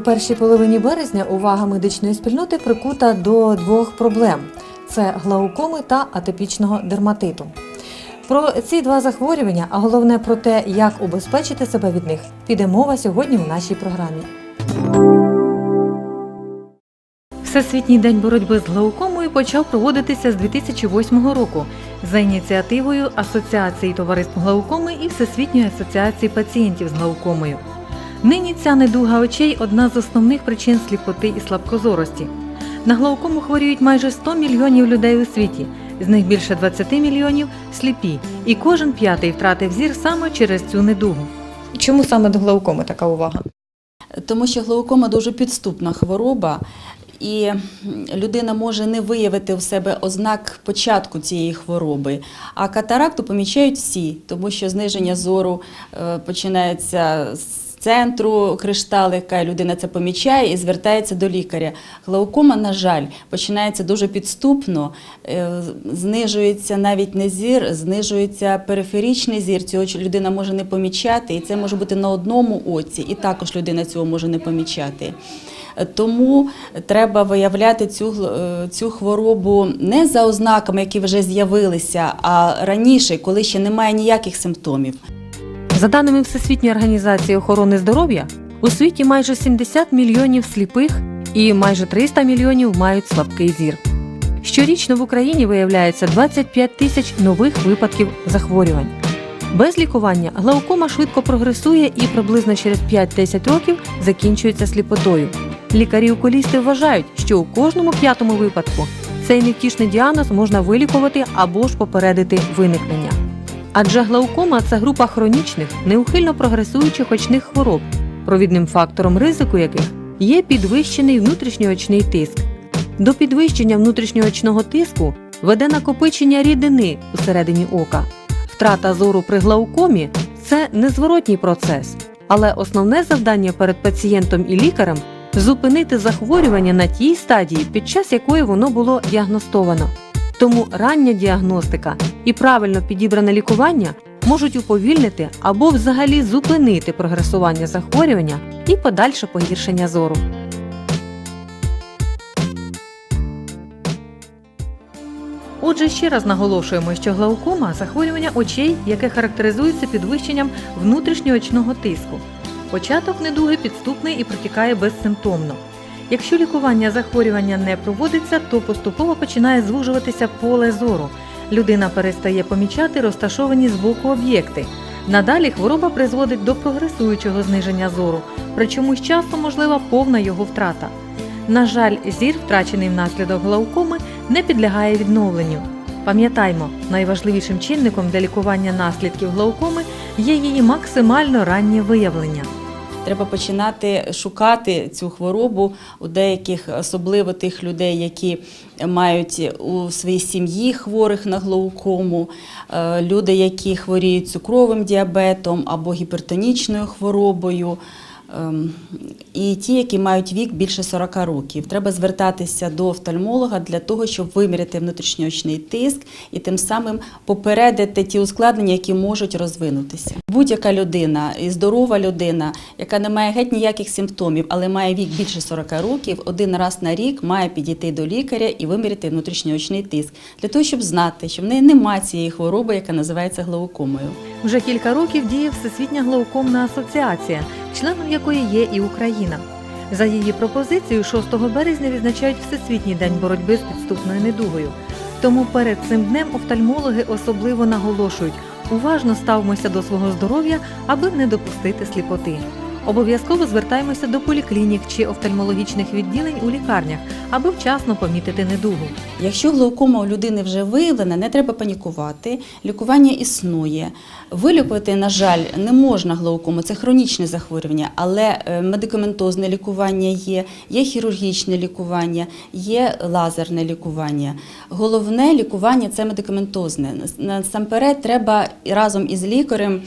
У першій половині березня увага медичної спільноти прикута до двох проблем: це глаукоми та атипічного дерматиту. Про ці два захворювання, а головне про те, як убезпечити себе від них, піде мова сьогодні у нашій програмі. Всесвітній день боротьби з глаукомою почав проводитися з 2008 року за ініціативою Асоціації товариств глаукоми і Всесвітньої асоціації пацієнтів з глаукомою. Нині ця недуга очей одна з основних причин сліпоти і слабкозорості. На глаукому хворіють майже 100 мільйонів людей у світі, з них більше 20 мільйонів сліпі, і кожен п'ятий втратив зір саме через цю недугу. Чому саме до глаукоми така увага? Тому що глаукома дуже підступна хвороба, і людина може не виявити в себе ознак початку цієї хвороби. А катаракту помічають всі, тому що зниження зору е, починається з центру кришталика, людина це помічає і звертається до лікаря. Глаукома, на жаль, починається дуже підступно, е, знижується навіть не зір, знижується периферичний зір. Цього людина може не помічати, і це може бути на одному оці, і також людина цього може не помічати. Е, Тому треба виявляти цю, е, цю хворобу не за ознаками, які вже з'явилися, а раніше, коли ще немає ніяких симптомів. За даними Всесвітньої організації охорони здоров'я, у світі майже 70 мільйонів сліпих і майже 300 мільйонів мають слабкий зір. Щорічно в Україні виявляється 25 тисяч нових випадків захворювань. Без лікування глаукома швидко прогресує і приблизно через 5-10 років закінчується сліпотою. Лікарі-окулісти вважають, що у кожному п'ятому випадку цей невтішний діагноз можна вилікувати або ж попередити виникнення. Адже глаукома це група хронічних, неухильно прогресуючих очних хвороб, провідним фактором ризику яких є підвищений внутрішньоочний тиск. До підвищення внутрішньоочного тиску веде накопичення рідини усередині ока. Втрата зору при глаукомі це незворотній процес, але основне завдання перед пацієнтом і лікарем зупинити захворювання на тій стадії, під час якої воно було діагностовано. Тому рання діагностика і правильно підібране лікування можуть уповільнити або взагалі зупинити прогресування захворювання і подальше погіршення зору. Отже, ще раз наголошуємо, що глаукома захворювання очей, яке характеризується підвищенням внутрішньоочного тиску. Початок недуги підступний і протікає безсимптомно. Якщо лікування захворювання не проводиться, то поступово починає звужуватися поле зору. Людина перестає помічати розташовані збоку об'єкти. Надалі хвороба призводить до прогресуючого зниження зору, причому з часом можлива повна його втрата. На жаль, зір, втрачений внаслідок глаукоми, не підлягає відновленню. Пам'ятаймо, найважливішим чинником для лікування наслідків глаукоми є її максимально раннє виявлення. Треба починати шукати цю хворобу у деяких, особливо тих людей, які мають у своїй сім'ї хворих на глаукому, е, люди, які хворіють цукровим діабетом або гіпертонічною хворобою. Ем, І ті, які мають вік більше 40 років, треба звертатися до офтальмолога для того, щоб виміряти внутрішньоочний тиск і тим самим попередити ті ускладнення, які можуть розвинутися. Будь-яка людина і здорова людина, яка не має геть ніяких симптомів, але має вік більше 40 років, один раз на рік має підійти до лікаря і виміряти внутрішньоочний тиск для того, щоб знати, що в неї немає цієї хвороби, яка називається глаукомою. Вже кілька років діє Всесвітня глаукомна асоціація, членом якої є і Україна. За її пропозицією, 6 березня відзначають Всесвітній день боротьби з підступною недугою. Тому перед цим днем офтальмологи особливо наголошують: уважно ставимося до свого здоров'я, аби не допустити сліпоти. Обов'язково звертаємося до поліклінік чи офтальмологічних відділень у лікарнях, аби вчасно помітити недугу. Якщо глаукома у людини вже виявлена, не треба панікувати. Лікування існує. Вилікувати, на жаль, не можна глаукому, це хронічне захворювання, але е, медикаментозне лікування є, є хірургічне лікування, є лазерне лікування. Головне лікування це медикаментозне. Насамперед, треба разом із лікарем.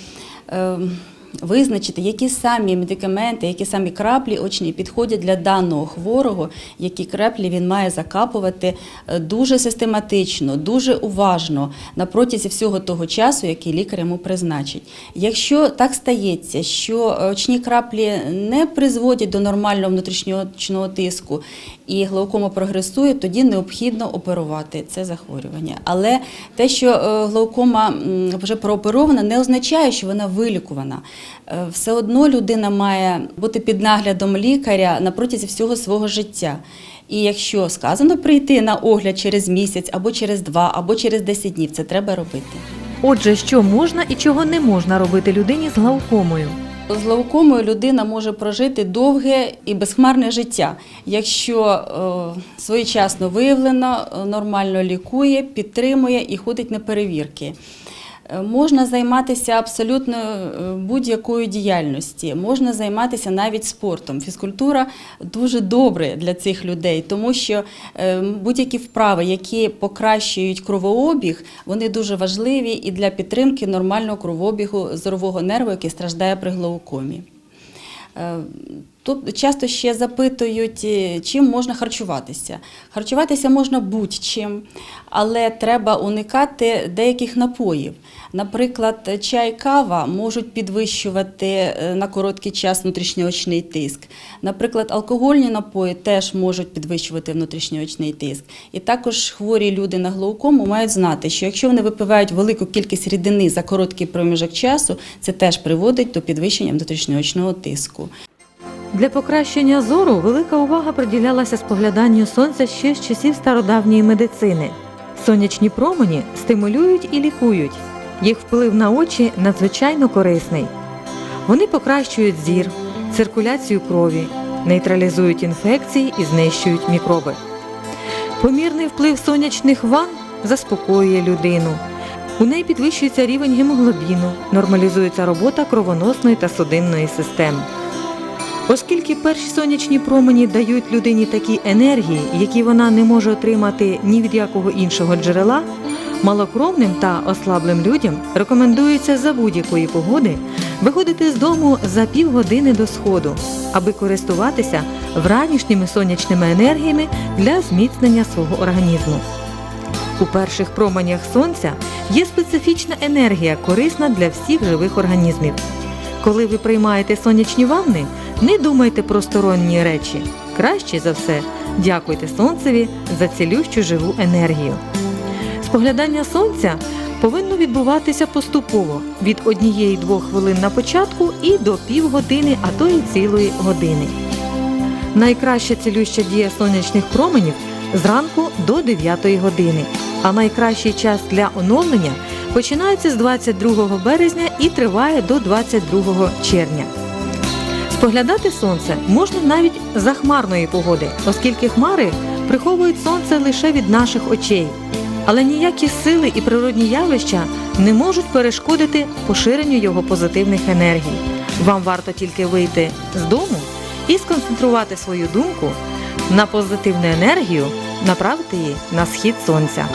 Визначити, які самі медикаменти, які самі краплі очні підходять для даного хворого, які краплі він має закапувати е, дуже систематично, дуже уважно на протязі всього того часу, який лікар йому призначить. Якщо так стається, що е, очні краплі не призводять до нормального внутрішнього тиску і глаукома прогресує, тоді необхідно оперувати це захворювання. Але те, що е, глаукома вже прооперована, не означає, що вона вилікувана. Е, Все одно людина має бути під наглядом лікаря на протязі всього свого життя. І якщо сказано прийти на огляд через місяць, або через два, або через 10 днів, це треба робити. Отже, що можна і чого не можна робити людині з глаукомою? З лаукомою людина може прожити довге і безхмарне життя, якщо е, своєчасно виявлено, нормально лікує, підтримує і ходить на перевірки. Е, Можна займатися абсолютно е, будь-якою діяльністю, можна займатися навіть спортом. Фізкультура дуже добре для цих людей, тому що е, будь-які вправи, які покращують кровообіг, вони дуже важливі і для підтримки нормального кровообігу зорового нерву, який страждає при глаукомі. Тут часто ще запитують, е, чим можна харчуватися. Харчуватися можна будь-чим, але треба уникати деяких напоїв. Наприклад, чай, кава можуть підвищувати е, на короткий час внутрішньоочний тиск. Наприклад, алкогольні напої теж можуть підвищувати внутрішньоочний тиск. І також хворі люди на глаукому мають знати, що якщо вони випивають велику кількість рідини за короткий проміжок часу, це теж приводить до підвищення внутрішньоочного тиску. Для покращення зору велика увага приділялася спогляданню сонця ще з часів стародавньої медицини. Сонячні промені стимулюють і лікують. Їх вплив на очі надзвичайно корисний. Вони покращують зір, циркуляцію крові, нейтралізують інфекції і знищують мікроби. Помірний вплив сонячних ванн заспокоює людину. У неї підвищується рівень гемоглобіну, нормалізується робота кровоносної та судинної систем. Оскільки перші сонячні промені дають людині такі енергії, які вона не може отримати ні від якого іншого джерела, малокровним та ослаблим людям рекомендується за будь-якої погоди виходити з дому за півгодини до сходу, аби користуватися вранішніми сонячними енергіями для зміцнення свого організму. У перших променях сонця є специфічна енергія, корисна для всіх живих організмів. Коли ви приймаєте сонячні ванни, не думайте про сторонні речі. Краще за все, дякуйте сонцеві за цілющу живу енергію. Споглядання сонця повинно відбуватися поступово від однієї-двох хвилин на початку і до півгодини, а то й цілої години. Найкраща цілюща дія сонячних променів зранку до 9 години, а найкращий час для оновлення починається з 22 березня і триває до 22 червня. Споглядати сонце можна навіть за хмарної погоди, оскільки хмари приховують сонце лише від наших очей. Але ніякі сили і природні явища не можуть перешкодити поширенню його позитивних енергій. Вам варто тільки вийти з дому і сконцентрувати свою думку на позитивну енергію, направити її на схід сонця.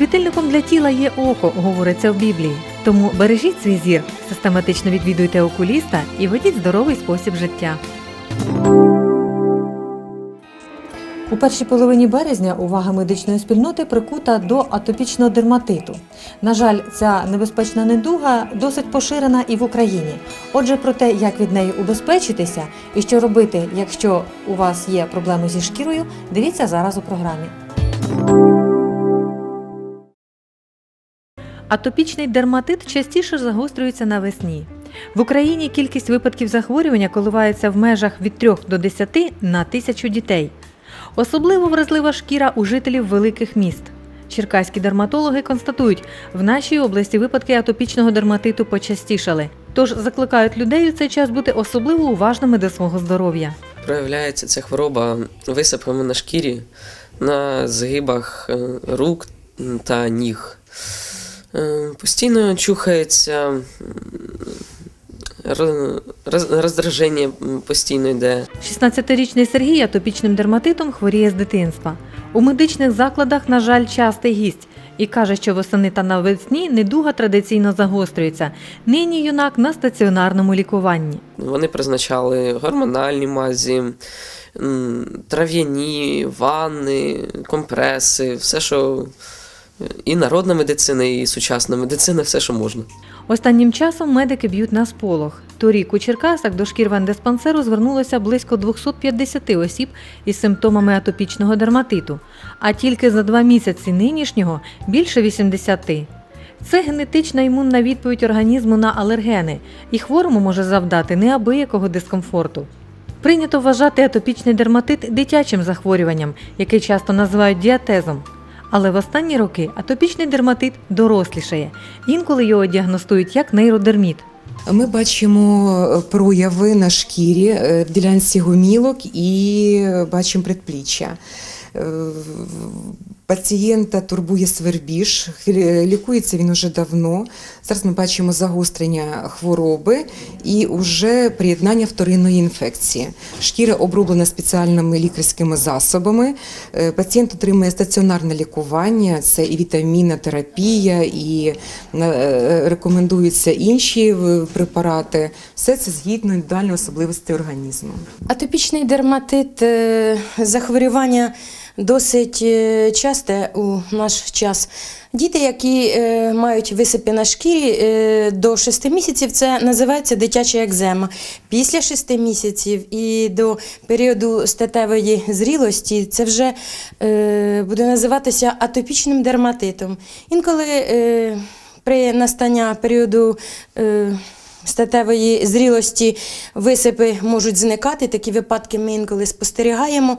Світильником для тіла є око, говориться в Біблії. Тому бережіть свій зір, систематично відвідуйте окуліста і ведіть здоровий спосіб життя. У першій половині березня увага медичної спільноти прикута до атопічного дерматиту. На жаль, ця небезпечна недуга досить поширена і в Україні. Отже, про те, як від неї убезпечитися і що робити, якщо у вас є проблеми зі шкірою, дивіться зараз у програмі. Атопічний дерматит частіше загострюється навесні. В Україні кількість випадків захворювання коливається в межах від 3 до 10 на тисячу дітей. Особливо вразлива шкіра у жителів великих міст. Черкаські дерматологи констатують, в нашій області випадки атопічного дерматиту почастішали. Тож закликають людей у цей час бути особливо уважними до свого здоров'я. Проявляється ця хвороба висипами на шкірі, на згибах е, рук та ніг. Е, Постійно чухається, роздраження постійно йде. 16-річний Сергій атопічним дерматитом хворіє з дитинства. У медичних закладах, на жаль, частий гість і каже, що восени та навесні недуга традиційно загострюється. Нині юнак на стаціонарному лікуванні. Вони призначали гормональні мазі, трав'яні, ванни, компреси, все, що і народна медицина, і сучасна медицина, все, що можна. Останнім часом медики б'ють на сполох. Торік у Черкасах до шкірвендиспансеру звернулося близько 250 осіб із симптомами атопічного дерматиту, а тільки за два місяці нинішнього більше 80. Це генетична імунна відповідь організму на алергени, і хворому може завдати неабиякого дискомфорту. Прийнято вважати атопічний дерматит дитячим захворюванням, який часто називають діатезом. Але в останні роки атопічний дерматит дорослішає. Інколи його діагностують як нейродерміт. Ми бачимо прояви на шкірі е, в ділянці гомілок і бачимо предпліччя. Пацієнта турбує свербіж, лікується він уже давно. Зараз ми бачимо загострення хвороби і вже приєднання вторинної інфекції. Шкіра оброблена спеціальними лікарськими засобами. Е, Пацієнт отримує стаціонарне лікування, це і вітамінна терапія, і е, рекомендуються інші е, препарати. Все це згідно індивідуальної особливості організму. Атопічний дерматит захворювання досить е, часте у наш час. Діти, які е, мають висипи на шкірі е, до 6 місяців, це називається дитяча екзема. Після 6 місяців і до періоду статевої зрілості це вже е, буде називатися атопічним дерматитом. Інколи е, при настанні періоду е, статевої зрілості висипи можуть зникати. Такі випадки ми інколи спостерігаємо.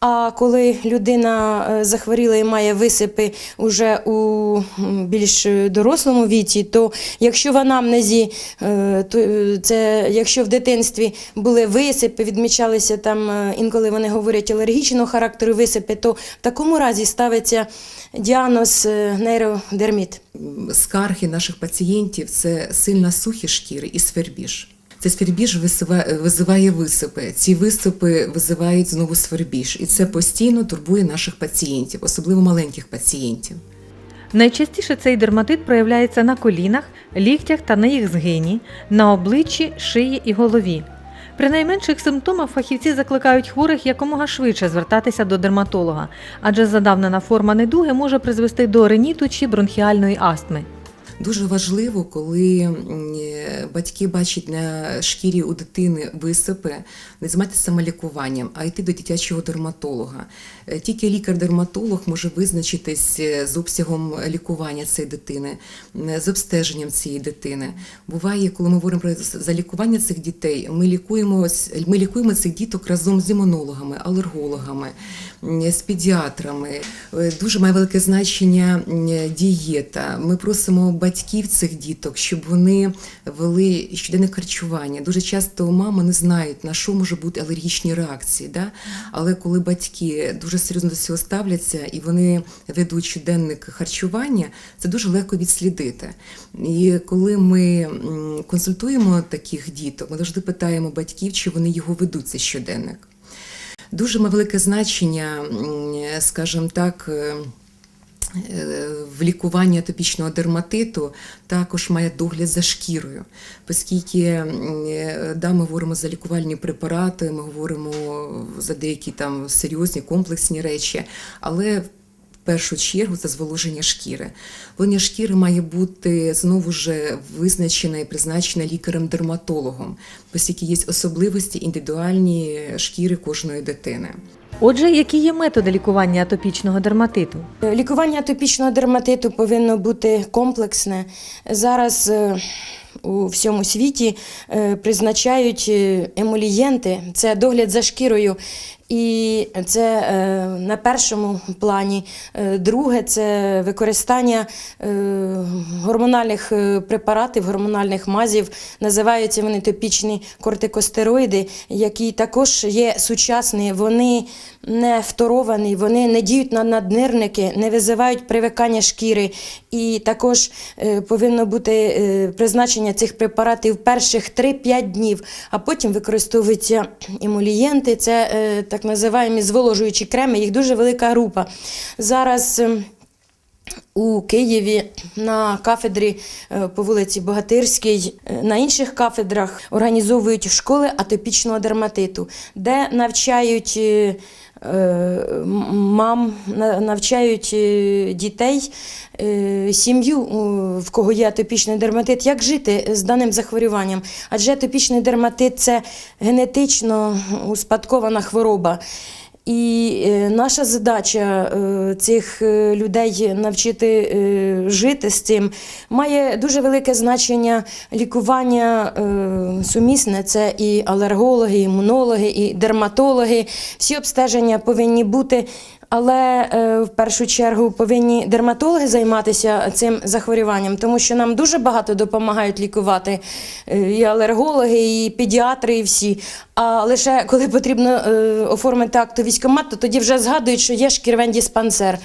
А коли людина е, захворіла і має висипи уже у більш дорослому віці, то якщо в анамнезі, е, то е, це якщо в дитинстві були висипи, відмічалися там, інколи вони говорять алергічного характеру висипи, то в такому разі ставиться діагноз нейродерміт. Скарги наших пацієнтів це сильна сухі шкіри і свербіж. Це свербіж визиває висипи. Ці висипи визивають знову свербіж. І це постійно турбує наших пацієнтів, особливо маленьких пацієнтів. Найчастіше цей дерматит проявляється на колінах, ліктях та на їх згині, на обличчі, шиї і голові. При найменших симптомах фахівці закликають хворих якомога швидше звертатися до дерматолога, адже задавнена форма недуги може призвести до риніту чи бронхіальної астми. Дуже важливо, коли е, батьки бачать на шкірі у дитини висипи, не займатися самолікуванням, а йти до дитячого дерматолога. Е, Тільки лікар-дерматолог може визначитись е, з обсягом лікування цієї дитини, з обстеженням цієї дитини. Буває, коли ми говоримо про за лікування цих дітей, ми лікуємо, ми лікуємо цих діток разом з імунологами, алергологами, з педіатрами. Е, Дуже має велике значення дієта. Ми просимо батьків цих діток, щоб вони вели щоденне харчування. Дуже часто мами не знають, на що може бути алергічні реакції. Да? Але коли батьки дуже серйозно до цього ставляться і вони ведуть щоденник харчування, це дуже легко відслідити. І коли ми консультуємо таких діток, ми завжди питаємо батьків, чи вони його ведуть цей щоденник. Дуже велике значення, скажімо так. Е, В лікуванні атопічного дерматиту також має догляд за шкірою, оскільки е, да, ми говоримо за лікувальні препарати, ми говоримо за деякі там серйозні комплексні речі, але в першу чергу це зволоження шкіри. Зволоження шкіри має бути знову ж визначене і призначене лікарем-дерматологом, оскільки є особливості індивідуальні шкіри кожної дитини. Отже, які є методи лікування атопічного дерматиту? Лікування атопічного дерматиту повинно бути комплексне. Зараз е, у всьому світі е, призначають е, емолієнти, це догляд за шкірою. І це е, на першому плані. Е, Друге це використання е, гормональних препаратів, гормональних мазів. Називаються вони топічні кортикостероїди, які також є сучасні. Вони не фторовані, вони не діють на наднирники, не визивають привикання шкіри. І також е, повинно бути е, призначення цих препаратів перших 3-5 днів, а потім використовуються емолієнти, це е, так називаємо зволожуючі креми, їх дуже велика група. Зараз. у Києві на кафедрі по вулиці Богатирській, на інших кафедрах організовують школи атопічного дерматиту, де навчають мам, на- навчають е, дітей, е, сім'ю, в кого є атопічний дерматит, як жити з даним захворюванням. Адже атопічний дерматит це генетично успадкована хвороба. І е, наша задача е, цих е, людей навчити жити з цим має дуже велике значення лікування сумісне. Це і алергологи, і імунологи, і дерматологи. Всі обстеження повинні бути. Але е, в першу чергу повинні дерматологи займатися цим захворюванням, тому що нам дуже багато допомагають лікувати е, і алергологи, і педіатри, і всі. А лише коли потрібно е, оформити акту військкомат, то тоді вже згадують, що є шкірвендіспансер.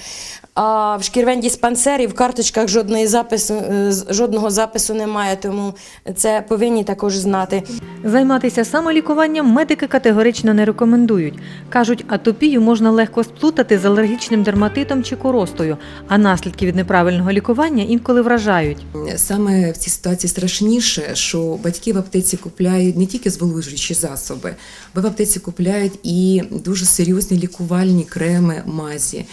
А в шкірвендіспансері в карточках жодної запису, е, з- жодного запису немає, тому це повинні також знати. Займатися самолікуванням медики категорично не рекомендують. Кажуть, атопію можна легко сплутати з алергічним дерматитом чи коростою, а наслідки від неправильного лікування інколи вражають. Саме в цій ситуації страшніше, що батьки в аптеці купляють не тільки зволожуючі засоби, бо в аптеці купляють і дуже серйозні лікувальні креми, мазі,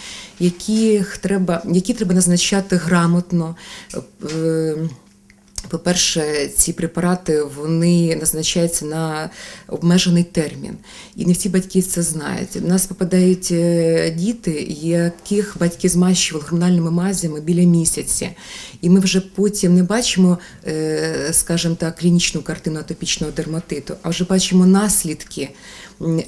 яких треба, які треба назначати грамотно. Е, По-перше, ці препарати вони назначаються на обмежений термін, і не всі батьки це знають. У нас попадають е, діти, яких батьки змащували гормональними мазями біля місяці, і ми вже потім не бачимо, е, скажімо так, клінічну картину атопічного дерматиту, а вже бачимо наслідки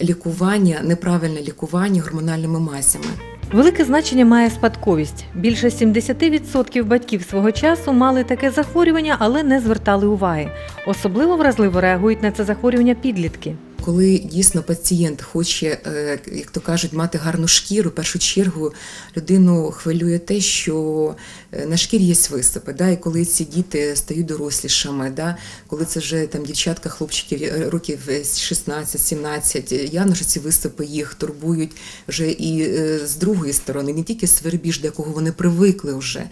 лікування, неправильне лікування гормональними мазями. Велике значення має спадковість. Більше 70% батьків свого часу мали таке захворювання, але не звертали уваги. Особливо вразливо реагують на це захворювання підлітки. Коли дійсно пацієнт хоче, е, як то кажуть, мати гарну шкіру, в першу чергу людину хвилює те, що е, на шкірі є висипи. Да? І коли ці діти стають дорослішими, да? коли це вже там дівчатка, хлопчиків е, років 16-17, явно вже ці висипи їх турбують вже і з другої сторони, не тільки свербіж, до якого вони привикли вже.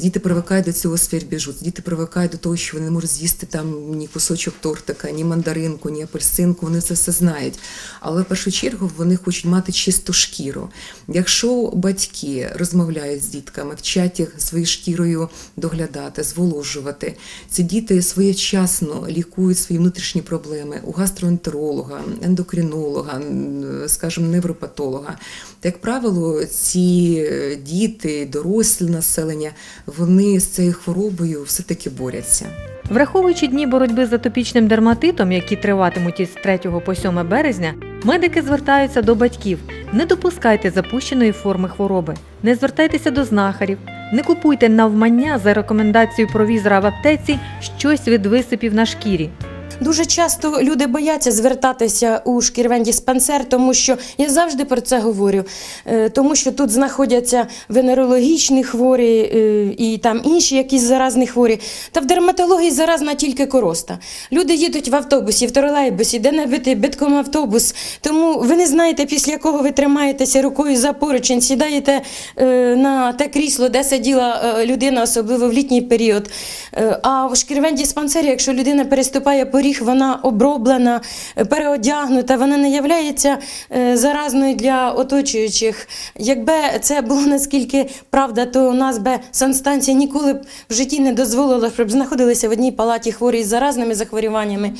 Діти привикають до цього свербіжу, діти привикають до того, що вони не можуть з'їсти там ні кусочок тортика, ні мандаринку, ні апельсинку. Вони це все знають. Але в першу чергу вони хочуть мати чисту шкіру. Якщо батьки розмовляють з дітками, вчать їх своєю шкірою доглядати, зволожувати, ці діти своєчасно лікують свої внутрішні проблеми у гастроентеролога, ендокринолога, скажімо, невропатолога. Як правило, ці діти, дорослі населення, вони з цією хворобою все-таки борються. Враховуючи дні боротьби з атопічним дерматитом, які триватимуть із 3 по 7 березня, медики звертаються до батьків: не допускайте запущеної форми хвороби, не звертайтеся до знахарів, не купуйте навмання за рекомендацією провізора в аптеці щось від висипів на шкірі. Дуже часто люди бояться звертатися у шкірвендіспансер, тому що я завжди про це говорю, е, тому що тут знаходяться венерологічні хворі е, і там інші якісь заразні хворі. Та в дерматології заразна тільки короста. Люди їдуть в автобусі, в тролейбусі, де набитий битком автобус. Тому ви не знаєте, після кого ви тримаєтеся рукою за поручень, сідаєте е, на те крісло, де сиділа людина, особливо в літній період. А в шкірвендіспансері, якщо людина переступає поріг, вона оброблена, е, переодягнута, вона не являється е, заразною для оточуючих. Якби це було наскільки правда, то у нас би санстанція ніколи б в житті не дозволила, щоб знаходилися в одній палаті хворі з заразними захворюваннями.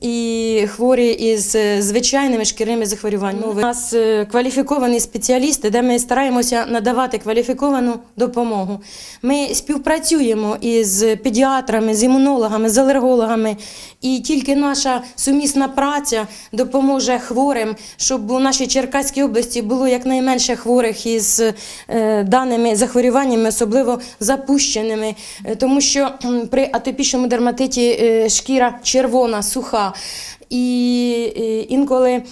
І хворі із е, звичайними шкірними захворюваннями. У нас е, кваліфіковані спеціалісти, де ми стараємося надавати кваліфіковану допомогу. Ми співпрацюємо із педіатрами, з імунологами, з алергологами, і тільки наша сумісна праця допоможе хворим, щоб у нашій Черкаській області було якнайменше хворих із е, даними захворюваннями, особливо запущеними, тому що при атопічному дерматиті шкіра червона, суха. І е, інколи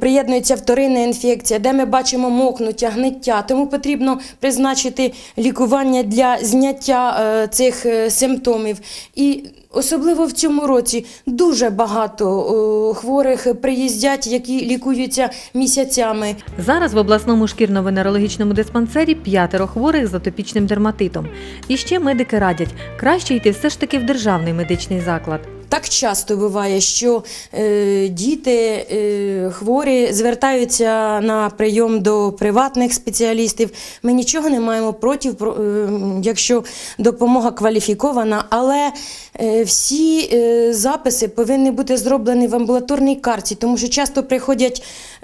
приєднується вторинна інфекція, де ми бачимо мокнуття, гниття. Тому потрібно призначити лікування для зняття е, цих е, симптомів. І особливо в цьому році дуже багато хворих приїздять, які лікуються місяцями. Зараз в обласному шкірно-венерологічному диспансері п'ятеро хворих з атопічним дерматитом. І ще медики радять краще йти все ж таки в державний медичний заклад. Так часто буває, що е, діти е, хворі звертаються на прийом до приватних спеціалістів. Ми нічого не маємо проти, про- е, якщо допомога кваліфікована, але е, всі е, записи повинні бути зроблені в амбулаторній карті, тому що часто приходять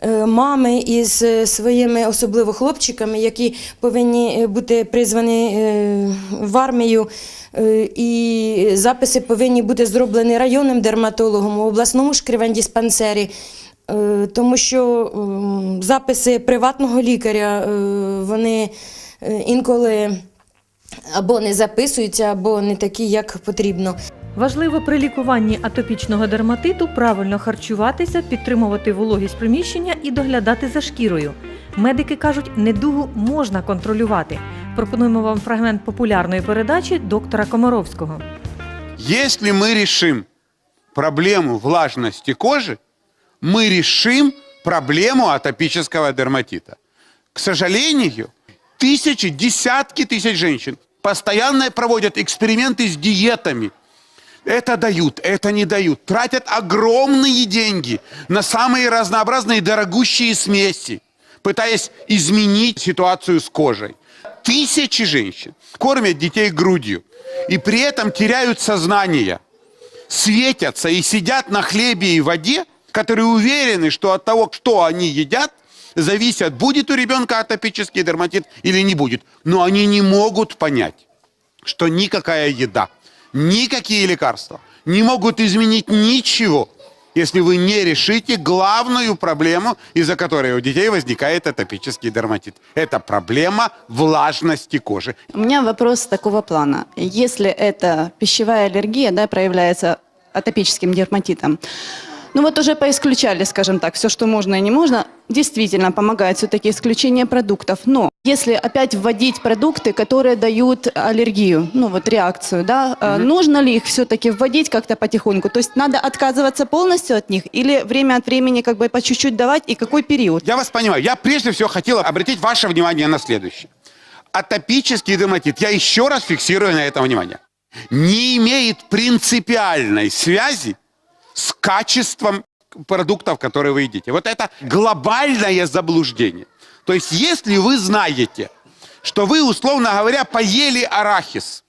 мами із е, своїми, особливо хлопчиками, які повинні е, бути призвані е, в армію. Е, І записи повинні бути зроблені районним дерматологом у обласному шкривендіспансері, е, тому що записи приватного лікаря е, вони е, інколи або не записуються, або не такі, як потрібно. Важливо при лікуванні атопічного дерматиту правильно харчуватися, підтримувати вологість приміщення і доглядати за шкірою. Медики кажуть, недугу можна контролювати. Пропонуємо вам фрагмент популярної передачі доктора Комаровського. Если мы решим проблему влажности кожи, мы решим проблему атопического дерматита. К сожалению, тысячи, десятки тысяч женщин постоянно проводят эксперименты с диетами. Это дают, это не дают. Тратят огромные деньги на самые разнообразные дорогущие смеси, пытаясь изменить ситуацию с кожей. Тысячи женщин кормят детей грудью и при этом теряют сознание, светятся и сидят на хлебе и воде, которые уверены, что от того, что они едят, зависит, будет у ребенка атопический дерматит или не будет. Но они не могут понять, что никакая еда, никакие лекарства не могут изменить ничего, если вы не решите главную проблему, из-за которой у детей возникает атопический дерматит. Это проблема влажности кожи. У меня вопрос такого плана. Если это пищевая аллергия, да, проявляется атопическим дерматитом, ну вот уже поисключали, скажем так, все, что можно и не можно, действительно помогает все-таки исключение продуктов. Но если опять вводить продукты, которые дают аллергию, ну вот реакцию, да, э, нужно ли их все-таки вводить как-то потихоньку? То есть надо отказываться полностью от них или время от времени как бы по чуть-чуть давать и какой период? Я вас понимаю. Я прежде всего хотел обратить ваше внимание на следующее. Атопический дерматит, я еще раз фиксирую на этом внимание, не имеет принципиальной связи с качеством продуктов, которые вы едите. Вот это глобальное заблуждение. То есть, если вы знаете, что вы, условно говоря, поели арахис,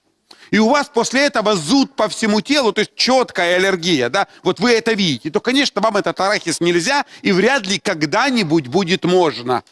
и у вас после этого зуд по всему телу, то есть четкая аллергия, да, вот вы это видите, то, конечно, вам этот арахис нельзя и вряд ли когда-нибудь будет можно.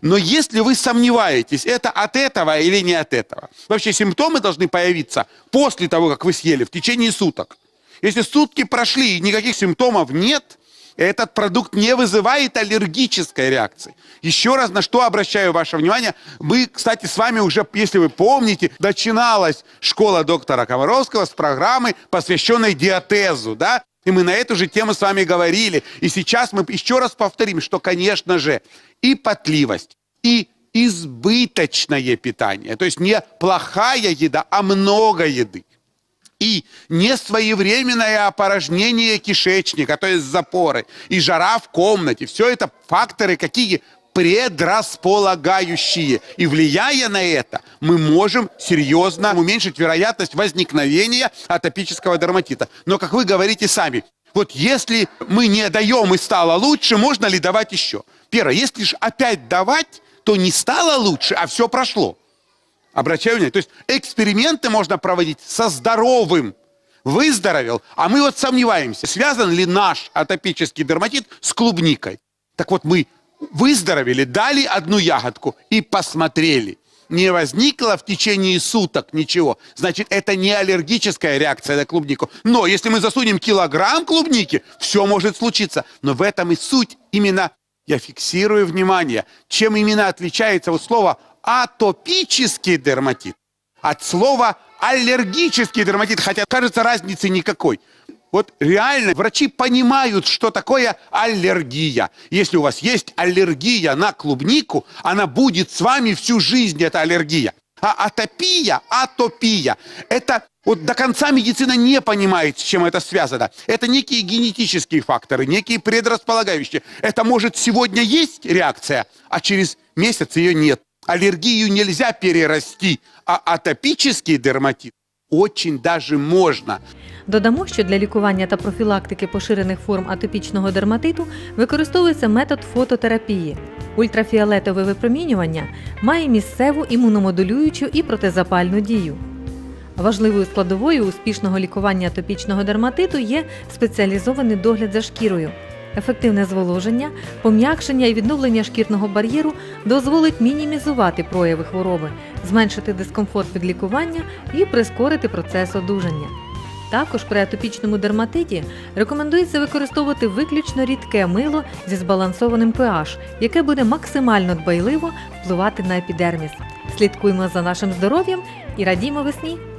Но если вы сомневаетесь, это от этого или не от этого, вообще симптомы должны появиться после того, как вы съели, в течение суток. Если сутки прошли и никаких симптомов нет, этот продукт не вызывает аллергической реакции. Еще раз на что обращаю ваше внимание. Мы, кстати, с вами уже, если вы помните, начиналась школа доктора Комаровского с программы, посвященной диатезу, да? И мы на эту же тему с вами говорили. И сейчас мы еще раз повторим, что, конечно же, и потливость, и избыточное питание, то есть не плохая еда, а много еды, и несвоевременное опорожнение кишечника, то есть запоры, и жара в комнате. Все это факторы какие? предрасполагающие. И влияя на это, мы можем серьезно уменьшить вероятность возникновения атопического дерматита. Но, как вы говорите сами, вот если мы не даем и стало лучше, можно ли давать еще? Первое, если же опять давать, то не стало лучше, а все прошло. Обращаю внимание. То есть эксперименты можно проводить со здоровым. Выздоровел, а мы вот сомневаемся, связан ли наш атопический дерматит с клубникой. Так вот, мы выздоровели, дали одну ягодку и посмотрели. Не возникло в течение суток ничего. Значит, это не аллергическая реакция на клубнику. Но если мы засунем килограмм клубники, все может случиться. Но в этом и суть именно, я фиксирую внимание, чем именно отличается вот слово атопический дерматит от слова аллергический дерматит, хотя кажется разницы никакой. Вот реально врачи понимают, что такое аллергия. Если у вас есть аллергия на клубнику, она будет с вами всю жизнь, эта аллергия. А атопия, атопия, это вот до конца медицина не понимает, с чем это связано. Это некие генетические факторы, некие предрасполагающие. Это может сегодня есть реакция, а через месяц ее нет. Аллергию нельзя перерасти, а атопический дерматит очень даже можно. Додамо, що для лікування та профілактики поширених форм атопічного дерматиту використовується метод фототерапії. Ультрафіолетове випромінювання має місцеву імуномодулюючу і протизапальну дію. Важливою складовою успішного лікування атопічного дерматиту є спеціалізований догляд за шкірою. Ефективне зволоження, пом'якшення і відновлення шкірного бар'єру дозволить мінімізувати прояви хвороби, зменшити дискомфорт від лікування і прискорити процес одужання. Також при атопічному дерматиті рекомендується використовувати виключно рідке мило зі збалансованим pH, яке буде максимально дбайливо впливати на епідерміс. Слідкуємо за нашим здоров'ям і радімо весні!